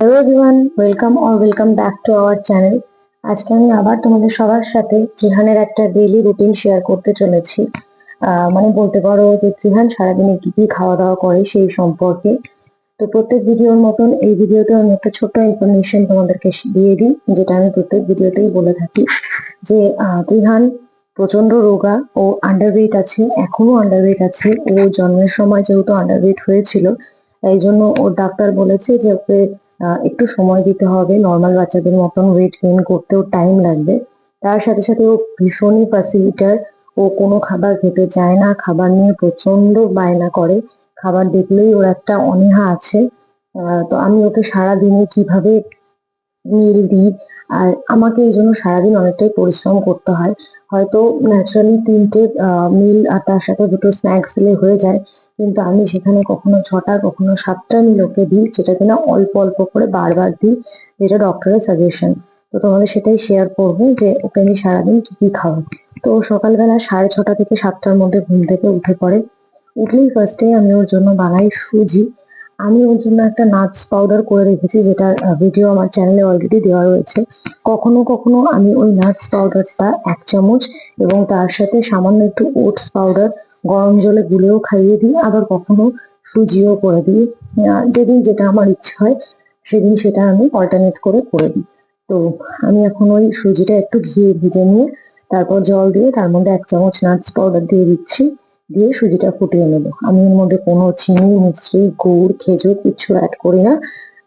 Hello everyone welcome or welcome back to our channel আজকে আমি আবার তোমাদের সবার সাথে জিহানের একটা ডেইলি রুটিন শেয়ার করতে চলেছি। মানে বলতে পারো যে জিহান সারাদিনে কি কি খাওয়া দাওয়া করে সেই সম্পর্কে। তো প্রত্যেক ভিডিওর মতন এই ভিডিওতে আমি একটা ছোট্ট ইনফরমেশন তোমাদেরকে দিয়ে দিই, যেটা আমি প্রত্যেক ভিডিওতেই বলে থাকি যে জিহান প্রচণ্ড রোগা ও আন্ডারওয়েট আছে, এখনও আন্ডারওয়েট আছে। ও জন্মের সময় যেহেতু আন্ডারওয়েট হয়েছিল, তাই জন্য ওর ডাক্তার বলেছে যে ওকে একটু সময় দিতে হবে নর্মাল বাচ্চাদের মতন ওয়েট গেইন করতেও টাইম লাগবে। তার সাথে সাথে ও ভীষণই ফ্যাসিলিটার ও কোনো খাবার খেতে চায় না, খাবার নিয়ে প্রচণ্ড বায়না করে, খাবার দেখলেই ওর একটা অনীহা আছে। তো আমি ওকে সারাদিনে কীভাবে মিল দিই, আর আমাকে এই জন্য সারাদিন অনেকটাই পরিশ্রম করতে হয়। হয়তো ন্যাচারালি তিনটে মিল আর তার সাথে দুটো স্ন্যাক্স দিলে হয়ে যায়। কিন্তু আমি সেখানে কখনো ছটা, কখনো সাতটা মিল ওকে দিই, যেটা কিনা অল্প অল্প করে বারবার দিই, যেটা ডক্টরের সাজেশন তো তোমাদের সেটাই শেয়ার করব যে ওকে আমি সারাদিন কি কি খাওয়াই তো সকালবেলা সাড়ে ছটা থেকে সাতটার মধ্যে ঘুম থেকে উঠে পড়ে। উঠলেই ফার্স্টে আমি ওর জন্য বানাই সুজি। আমি ওর জন্য একটা নাটস পাউডার করে রেখেছি যেটার ভিডিও আমার চ্যানেলে অলরেডি দেওয়া রয়েছে। কখনো কখনো আমি ওই নাটস পাউডারটা এক চামচ এবং তার সাথে সামান্য একটু ওটস পাউডার গরম জলে গুলেও খাইয়ে দিই, আবার কখনো সুজিও করে দিই। যেদিন যেটা আমার ইচ্ছে হয়, সেদিন সেটা আমি অল্টারনেট করে করে দিই। তো আমি এখন ওই সুজিটা একটু ঘিয়ে ভেজে নিয়ে তারপর জল দিয়ে তার মধ্যে এক চামচ নাটস পাউডার দিয়ে দিচ্ছি। দিয়ে সুজিটা ফুটিয়ে নেব। আমি এর মধ্যে কোনো চিনি মিশ্রি গুড় খেজুর কিচ্ছু অ্যাড করি না।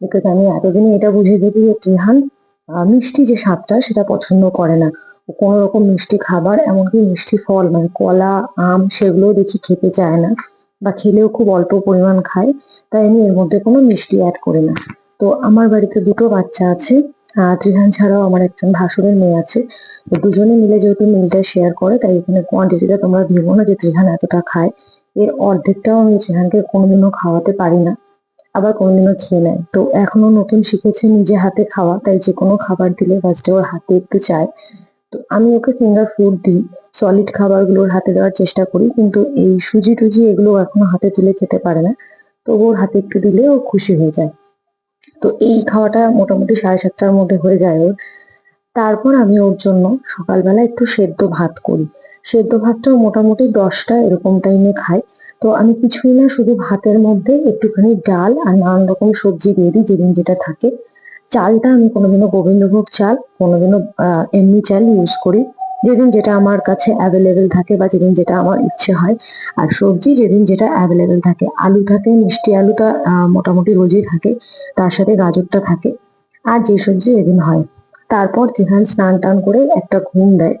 বিকজ আমি এতদিনে এটা বুঝে দেখি যে আহ, মিষ্টি যে স্বাদটা সেটা পছন্দ করে না। কোনো রকম মিষ্টি খাবার এমনকি মিষ্টি ফল মানে কলা আম সেগুলোও দেখি খেতে চায় না বা খেলেও খুব অল্প পরিমাণ খায়। তাই আমি এর মধ্যে কোনো মিষ্টি অ্যাড করি না। তো আমার বাড়িতে দুটো বাচ্চা আছে। ত্রিহান ছাড়াও আমার একজন ভাসুরের মেয়ে আছে। দুজনে মিলে যেহেতু মিলটা শেয়ার করে, তাই এখানে কোয়ান্টিটিটা তোমরা ভেবো না যে ত্রিহান এতটা খায়। এর অর্ধেকটাও আমি ত্রিহানকে কোনোদিনও খাওয়াতে পারি না, আবার কোনোদিনও খেয়ে নেয়। তো এখনও নতুন শিখেছে নিজে হাতে খাওয়া, তাই যে কোনো খাবার দিলে ফার্স্টে ওর হাতে একটু চায়। তো আমি ওকে ফিঙ্গার ফুড দিই সলিড খাবারগুলোর হাতে দেওয়ার চেষ্টা করি, কিন্তু এই সুজি টুজি এগুলো এখনও হাতে তুলে খেতে পারে না। তো ওর হাতে একটু দিলে ও খুশি হয়ে যায়। তো এই খাওয়াটা মোটামুটি সাড়ে সাতটার মধ্যে হয়ে যায় ওর। তারপর আমি ওর জন্য সকালবেলা একটু সেদ্ধ ভাত করি। সেদ্ধ ভাতটাও মোটামুটি দশটা এরকম টাইমে খাই তো আমি কিছুই না, শুধু ভাতের মধ্যে একটুখানি ডাল আর নানান রকম সবজি দিয়ে দিই, যেদিন যেটা থাকে। চালটা আমি কোনোদিনও গোবিন্দভোগ চাল, কোনোদিনও এমনি চাল ইউজ করি। যেদিন যেটা আমার কাছে অ্যাভেলেবেল থাকে বা যেদিন যেটা আমার ইচ্ছে হয়, আর সবজি যেদিন যেটা অ্যাভেলেবেল থাকে, আলু থাকে, মিষ্টি আলুটা মোটামুটি রোজই থাকে, তার সাথে গাজরটা থাকে, আর যে সবজি যেদিন হয়। তারপর যেখানে স্নান টান করে একটা ঘুম দেয়,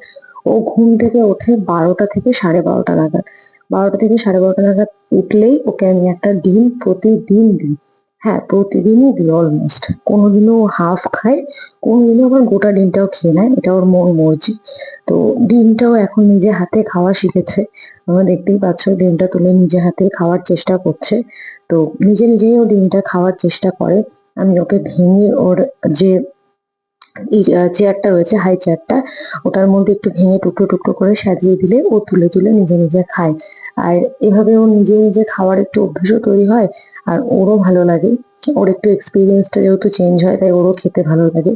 ও ঘুম থেকে ওঠে বারোটা থেকে সাড়ে বারোটা নাগাদ। বারোটা থেকে সাড়ে বারোটা নাগাদ উঠলেই ওকে আমি একটা ডিম প্রতিদিন দিই। হ্যাঁ প্রতিদিনই দিই অলমোস্ট কোনোদিনও হাফ খায় কোনোদিনও আবার গোটা ডিমটাও খেয়ে নেয়, এটা ওর মন মর্জি। তো ডিমটাও এখন নিজে হাতে খাওয়া শিখেছে। আমরা দেখতেই পাচ্ছ, ডিমটা তুলে নিজে হাতে খাওয়ার চেষ্টা করছে। তো নিজে নিজেই ও ডিমটা খাওয়ার চেষ্টা করে। আমি ওকে ভেঙে ওর যে চেয়ারটা রয়েছে হাই চেয়ারটা ওটার মধ্যে একটু ভেঙে টুকরো টুকরো করে সাজিয়ে দিলে ও তুলে তুলে নিজে নিজে খায়। আর এভাবে ও নিজে নিজে খাওয়ার একটু অভ্যেসও তৈরি হয়, আর ওরও ভালো লাগে। ওর একটু এক্সপিরিয়েন্সটা যেহেতু চেঞ্জ হয়, তাই ওরও খেতে ভালো লাগে।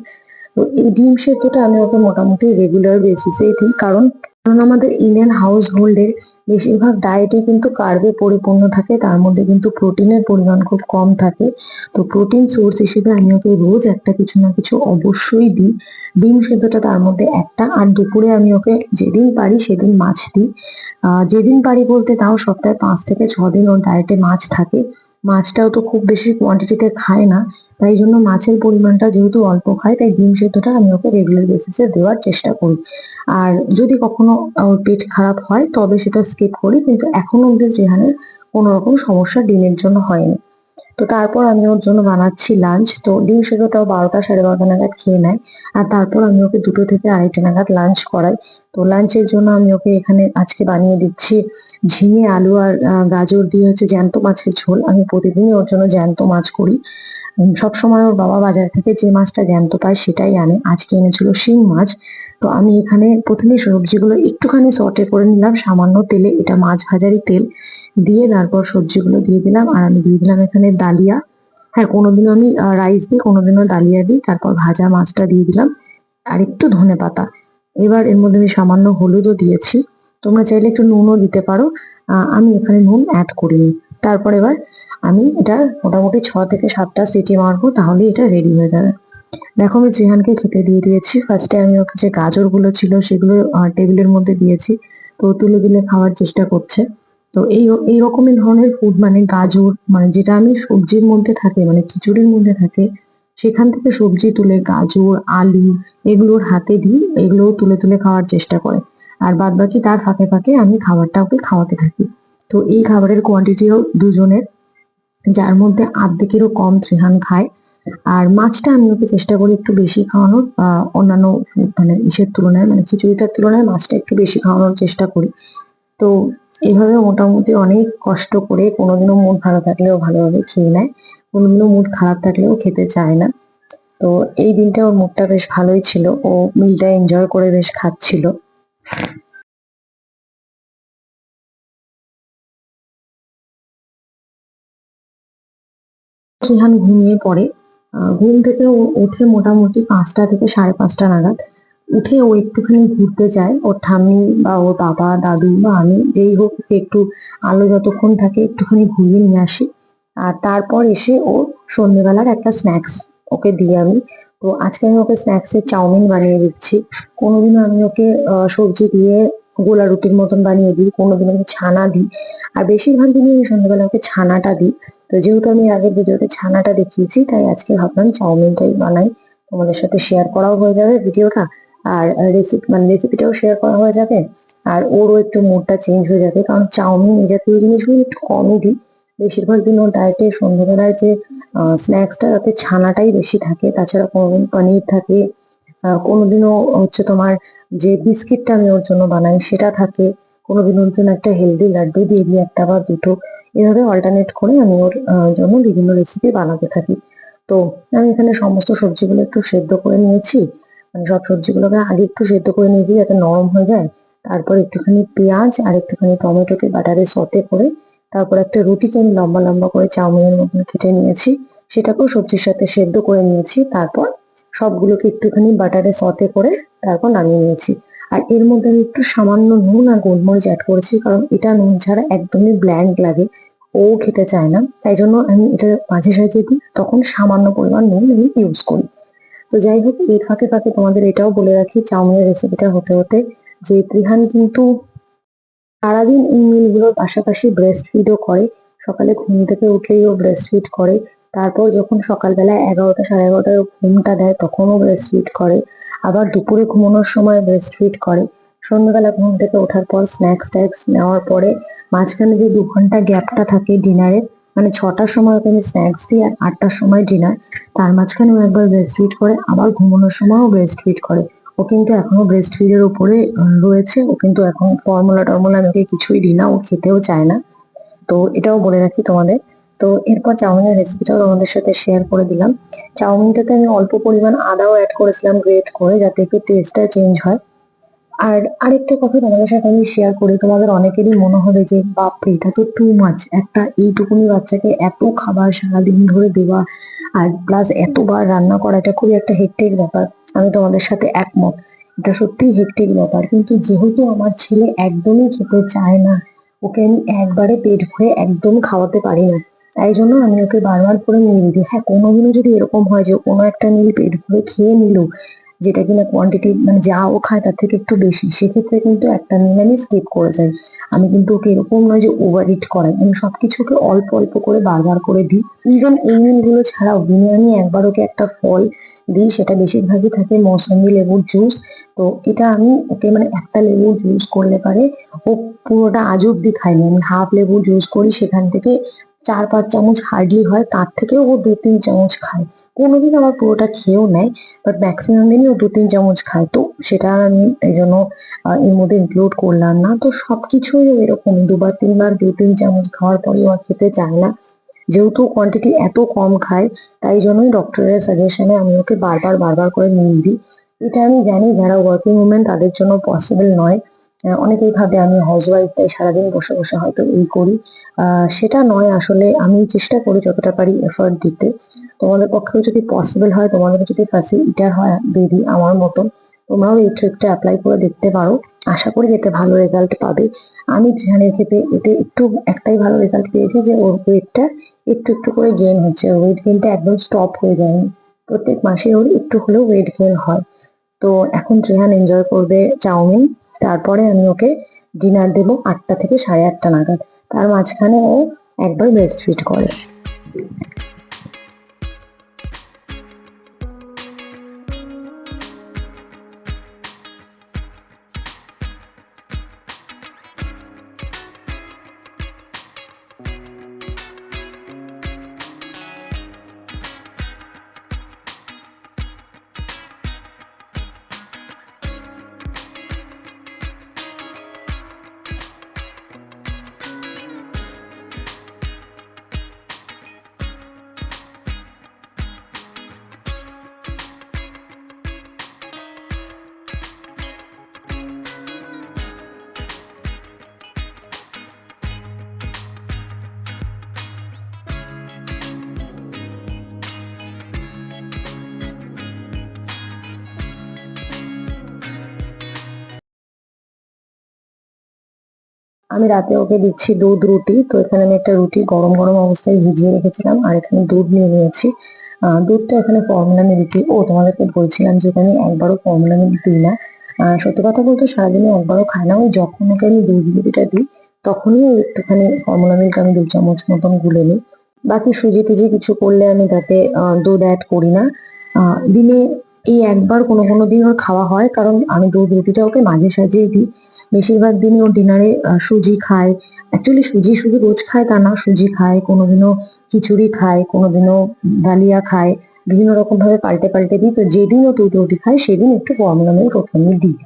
তো এই ডিম সেদ্ধটা আমি ওকে মোটামুটি রেগুলার বেসিসেই দিই, কারণ কারণ আমাদের ইন্ডিয়ান হাউস হোল্ডের বেশিরভাগ ডায়েটে কিন্তু কার্বে পরিপূর্ণ থাকে, তার মধ্যে কিন্তু প্রোটিনের পরিমাণ খুব কম থাকে। তো প্রোটিন সোর্স হিসেবে আমি ওকে রোজ একটা কিছু না কিছু অবশ্যই দিই। ডিম সেদ্ধটা তার মধ্যে একটা, আর দুপুরে আমি ওকে যেদিন পারি সেদিন মাছ দিই। যেদিন পারি বলতে তাও সপ্তাহে পাঁচ থেকে ছ দিন ওর ডায়েটে মাছ থাকে। মাছটাও তো খুব বেশি কোয়ান্টিটিতে খায় না। তাই জন্য মাছের পরিমাণটা যেহেতু অল্প খায়, তাই ডিম সেদ্ধটা আমি ওকে রেগুলার বেসিসে দেওয়ার চেষ্টা করি। আর যদি কখনো ওর পেট খারাপ হয়, তবে সেটা স্কিপ করি, কিন্তু এখনও অব্দি যেখানের কোনো রকম সমস্যা ডিমের জন্য হয়নি। তো তারপর আমি ওর জন্য বানাচ্ছি লাঞ্চ তো ডিম সেদ্ধটাও বারোটা সাড়ে বারোটা নাগাদ খেয়ে নেয়। আর তারপর আমি ওকে দুটো থেকে আড়াইটা নাগাদ লাঞ্চ করাই। তো লাঞ্চের জন্য আমি ওকে এখানে আজকে বানিয়ে দিচ্ছি ঝিঙে, আলু আর গাজর দিয়ে হচ্ছে জ্যান্ত মাছের ঝোল। আমি প্রতিদিনই ওর জন্য জ্যান্ত মাছ করি। সবসময় ওর বাবা বাজার থেকে যে মাছটা জ্যান্ত পায় সেটাই আনে। আজকে এনেছিল শিং মাছ। তো আমি এখানে প্রথমে সবজিগুলো একটুখানি সটে করে নিলাম, সামান্য তেলে, এটা মাছ ভাজারই তেল। দিয়ে তারপর সবজিগুলো দিয়ে দিলাম আর আমি দিয়ে দিলাম এখানে ডালিয়া। হ্যাঁ কোনোদিনও আমি রাইস দিই, কোনোদিনও ডালিয়া দিই, তারপর ভাজা মাছটা দিয়ে দিলাম। আর একটু ধনে পাতা। এবার এর মধ্যে আমি সামান্য হলুদও দিয়েছি। তোমরা চাইলে একটু নুনও দিতে পারো। আমি এখানে নুন অ্যাড করিনি। তারপর এবার আমি এটা মোটামুটি ছ থেকে সাতটা সিটি মারবো তাহলে এটা রেডি হয়ে যাবে। দেখো, আমি জিহানকে খেতে দিয়ে দিয়েছি। ফার্স্টে আমি ওকে যে গাজরগুলো ছিল, সেগুলো টেবিলের মধ্যে দিয়েছি। তো তুলে তুলে খাওয়ার চেষ্টা করছে। তো এই এই রকমের ধরনের ফুড মানে গাজর মানে যেটা আমি সবজির মধ্যে থাকে মানে খিচুড়ির মধ্যে থাকে, সেখান থেকে সবজি তুলে গাজর, আলু, এগুলোর হাতে দিই এগুলো তুলে তুলে খাওয়ার চেষ্টা করে। আর বাদ বাকি তার ফাঁকে ফাঁকে আমি খাবারটা ওকে খাওয়াতে থাকি। তো এই খাবারের কোয়ান্টিটিও দুজনের যার মধ্যে আর্ধেকেরও কম ত্রিহান খায়। আর মাছটা আমি ওকে চেষ্টা করি একটু বেশি খাওয়ানোর অন্যান্য মানে ইসের তুলনায় মানে খিচুড়িটার তুলনায় মাছটা একটু বেশি খাওয়ানোর চেষ্টা করি। তো এইভাবে মোটামুটি অনেক কষ্ট করে কোনোদিনও মুড ভালো থাকলেও ভালোভাবে খেয়ে নেয়। কোনোদিনও মুড খারাপ থাকলেও খেতে চায় না। তো এই দিনটা ওর মুডটা বেশ ভালোই ছিল। ও মিলটা এনজয় করে বেশ খাচ্ছিল। রিহান ঘুমিয়ে পড়ে। ঘুম থেকে ওঠে মোটামুটি পাঁচটা থেকে সাড়ে পাঁচটা নাগাদ। উঠে ও একটুখানি ঘুরতে যায়। ওর ঠাম্মি বা ওর বাবা, দাদু বা আমি যেই হোক ওকে একটু আলো যতক্ষণ থাকে একটুখানি ঘুরিয়ে নিয়ে আসি। আর তারপর এসে ও সন্ধ্যেবেলার একটা স্ন্যাক্স ওকে দিই আমি। তো আজকে আমি ওকে স্ন্যাক্সে চাউমিন বানিয়ে দিচ্ছি। কোনোদিনও আমি ওকে সবজি দিয়ে গোলা রুটির মতন বানিয়ে দিই। কোনোদিন আমি ছানা দিই। আর বেশিরভাগ দিনই আমি সন্ধ্যেবেলা ওকে ছানাটা দিই। তো যেহেতু আমি আগের ভিডিওতে ছানাটা দেখিয়েছি, তাই আজকে ভাবলাম চাউমিনটাই বানাই। তোমাদের সাথে শেয়ার করাও হয়ে যাবে ভিডিওটা, আর রেসিপি মানে রেসিপিটাও শেয়ার করা হয়ে যাবে, আর ওরও একটু মুডটা চেঞ্জ হয়ে যাবে, কারণ চাউমিন এই জাতীয় জিনিসগুলো একটু কমই দিই। বেশিরভাগ দিন ওর ডায়েটে সন্ধ্যেবেলায় যে স্ন্যাক্সটা তাতে ছানাটাই বেশি থাকে, তাছাড়া কোনোদিন পনির থাকে কোনোদিনও হচ্ছে তোমার যে বিস্কিটটা আমি ওর জন্য বানাই সেটা থাকে কোনোদিন ওর জন্য একটা হেলদি লাড্ডু দিয়ে দিই, একটা বা দুটো। এভাবে অল্টারনেট করে আমি ওর জন্য বিভিন্ন রেসিপি বানাতে থাকি। তো আমি এখানে সমস্ত সবজিগুলো একটু সেদ্ধ করে নিয়েছি। মানে সব সবজিগুলোকে আগে একটু সেদ্ধ করে নিয়েছি যাতে নরম হয়ে যায়, তারপর একটুখানি পেঁয়াজ আর একটুখানি টমেটোকে বাটারে সতে করে, তারপর একটা রুটিকে আমি লম্বা লম্বা করে চাউমিনের মতন কেটে নিয়েছি। সেটাকেও সবজির সাথে সেদ্ধ করে নিয়েছি, তারপর সবগুলোকে একটুখানি বাটারে সতে করে তারপর নামিয়ে নিয়েছি। আর এর মধ্যে আমি একটু সামান্য নুন আর গোলমরিচ অ্যাড করেছি, কারণ এটা নুন ছাড়া একদমই ব্ল্যাঙ্ক লাগে। ও খেতে চায় না, তাই জন্য আমি এটা মাঝে সাঝে দিই, তখন সামান্য পরিমাণ নুন আমি ইউজ করি। তো যাই হোক এর ফাঁকে ফাঁকে তোমাদের এটাও বলে রাখি, চাউমিনের রেসিপিটা হতে হতে যে ত্রিহান কিন্তু সারাদিন এই মিলগুলোর পাশাপাশি ব্রেস্ট ফিডও করে। সকালে ঘুম থেকে উঠলেই ও ব্রেস্ট ফিড করে। তারপর যখন সকালবেলা এগারোটা সাড়ে এগারোটায় ঘুমটা দেয় তখনও ব্রেস্ট ফিড করে। আবার দুপুরে ঘুমানোর সময় ব্রেস্ট ফিড করে। সন্ধ্যাবেলা ঘুম থেকে ওঠার পর স্ন্যাক্স ট্যাক্স নেওয়ার পরে মাঝখানে যে দু ঘণ্টা গ্যাপটা থাকে ডিনারে মানে ছটার সময় ওকে স্ন্যাক্স দিই আর আটটার সময় ডিনার তার মাঝখানেও একবার ব্রেস্ট ফিড করে, আবার ঘুমানোর সময়ও ব্রেস্ট ফিড করে। ও কিন্তু এখনও ব্রেস্ট ফিডের উপরে রয়েছে। ও কিন্তু এখন ফর্মুলা টর্মুলা আমি ওকে কিছুই দিই না ও খেতেও চায় না। তো এটাও বলে রাখি তোমাদের। তো এরপর চাউমিনের রেসিপিটাও তোমাদের সাথে শেয়ার করে দিলাম। চাউমিনটাতে আমি অল্প পরিমাণ আদাও অ্যাড করেছিলাম গ্রেট করে, যাতে একটু টেস্টটা চেঞ্জ হয়। আর আরেকটা কথা তোমাদের সাথে আমি শেয়ার করি, তোমাদের অনেকেরই মনে হবে যে, বাপরে, এটা তো টু মাছ একটা এইটুকুনি বাচ্চাকে এত খাবার সারাদিন ধরে দেওয়া, আর প্লাস এতবার রান্না করা, এটা খুবই একটা হেক্টিক ব্যাপার। আমি তোমাদের সাথে একমত। এটা সত্যিই হেক্টিক ব্যাপার। কিন্তু যেহেতু আমার ছেলে একদমই খেতে চায় না, ওকে আমি একবারে পেট ভরে একদম খাওয়াতে পারি না। তাই জন্য আমি ওকে বারবার করে মিল দিই হ্যাঁ কোনোদিনও যদি এরকম হয় যে কোনো একটা মিল পেট ভরে খেয়ে নিল, যেটা কিনা কোয়ান্টিটি মানে যা ও খায় তার থেকে একটু বেশি, সেক্ষেত্রে কিন্তু একটা মিল আমি স্কিপ করে যাই আমি কিন্তু ওকে এরকম নয় যে ওভার ইট করাই। আমি সবকিছুকে অল্প অল্প করে বারবার করে দিই। ইভেন এই মিলগুলো ছাড়াও দিনে আমি একবার ওকে একটা ফল দিই, সেটা বেশিরভাগই থাকে মৌসুমি লেবুর জুস তো এটা আমি ওকে মানে একটা লেবু জুস করলে পারে, ও পুরোটা আজ অব্দি খায়নি। আমি হাফ লেবু জুস করি, সেখান থেকে চার পাঁচ চামচ হার্ডলি হয়, তার থেকেও ও দু তিন চামচ খায়। কোনোদিন আমার পুরোটা খেয়েও নেয় বাট ম্যাক্সিমাম দিনই ও দু তিন চামচ খায় তো সেটা আমি এই জন্য এর মধ্যে ইনক্লুড করলাম না। তো সবকিছুই ও এরকম দুবার, তিনবার, দু তিন চামচ খাওয়ার পরে ও আর খেতে চায় না। যেহেতু কোয়ান্টিটি এত কম খায়, তাই জন্যই ডক্টরের সাজেশনে আমি ওকে বারবার বারবার করে মিল দিই এটা আমি জানি যারা ওয়ার্কিং উমেন তাদের জন্য পসিবল নয়। অনেকেই ভাবে আমি হাউস ওয়াইফ তাই সারাদিন বসে বসে হয়তো এই করি। সেটা নয়, আসলে আমি চেষ্টা করি যতটা পারি এফর্ট দিতে। তোমাদের পক্ষেও যদি পসিবল হয়, তোমাদের যদি ফাঁসি ইটার হয় বেবি আমার মতন, তোমরাও এই ট্রিকটা অ্যাপ্লাই করে দেখতে পারো। আশা করি এতে ভালো রেজাল্ট পাবে। আমি যেখানে ক্ষেত্রে এতে একটু, একটাই ভালো রেজাল্ট পেয়েছি যে ওর ওয়েটটা একটু একটু করে গেইন হচ্ছে। ওয়েট গেইনটা একদম স্টপ হয়ে যায়নি। প্রত্যেক মাসে ওর একটু হলেও ওয়েট গেইন হয়। তো এখন রেহান এনজয় করবে চাউমিন। তারপরে আমি ওকে ডিনার দেব আটটা থেকে সাড়ে আটটা নাগাদ। তার মাঝখানে ও একবার ব্রেস্ট ফিট করে। আমি রাতে ওকে দিচ্ছি দুধ, রুটি। তো এখানে আমি একটা রুটি গরম গরম অবস্থায় ভিজিয়ে রেখেছিলাম আর এখানে দুধ নিয়ে নিয়েছি। দুধটা এখানে ফর্মুলা দিই ও তোমাদেরকে বলছিলাম যে আমি একবারও ফর্মুলা মিল্ক দিই না। সত্যি কথা বলতে সারাদিনে একবারও খাই না। ওই যখন ওকে আমি দুধ রুটিটা দিই, তখনই একটুখানি ফর্মুলা মিল্ক আমি দু চামচ মতন গুলে নিই। বাকি সুজি টুজি কিছু করলে আমি তাতে দুধ অ্যাড করি না। দিনে এই একবার কোনো কোনো দিন ওর খাওয়া হয়, কারণ আমি দুধ রুটিটা ওকে মাঝে সাজিয়ে দিই। বেশিরভাগ দিনই ও ডিনারে সুজি খায়। অ্যাকচুয়ালি সুজি শুধু রোজ খায় তা না, সুজি খায়, কোনোদিনও খিচুড়ি খায়, কোনোদিনও ডালিয়া খায়, বিভিন্ন রকম ভাবে পাল্টে পাল্টে দিই। তো যেদিন ও দুধ রুটি খায়, সেদিন একটু ফর্মুলা মিল্ক ওকে আমি দিই।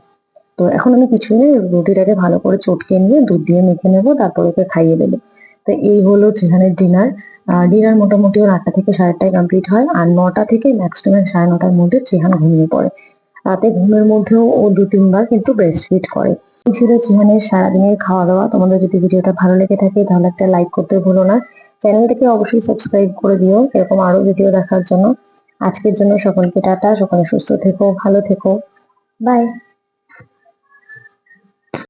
তো এখন আমি কিছু নেই রুটিটাকে ভালো করে চটকে নিয়ে দুধ দিয়ে মেখে নেব, তারপর ওকে খাইয়ে দেবো। তো এই হলো যেখানে ডিনার ডিনার মোটামুটি ওর আটটা থেকে সাড়ে আটটায় কমপ্লিট হয়। আর নটা থেকে ম্যাক্সিমাম সাড়ে নটার মধ্যে চেহান ঘুমিয়ে পড়ে। রাতে ঘুমের মধ্যেও ও দু তিনবার কিন্তু ব্রেস্ট ফিট করে। ছিল চিহানের সারাদিনের খাওয়া দাওয়া তোমাদের যদি ভিডিওটা ভালো লেগে থাকে, তাহলে একটা লাইক করতে ভুলো না। চ্যানেলটাকে অবশ্যই সাবস্ক্রাইব করে দিও, এরকম আরও ভিডিও দেখার জন্য। আজকের জন্য সকলকে টাটা, সকলে সুস্থ থেকো, ভালো থেকো। বাই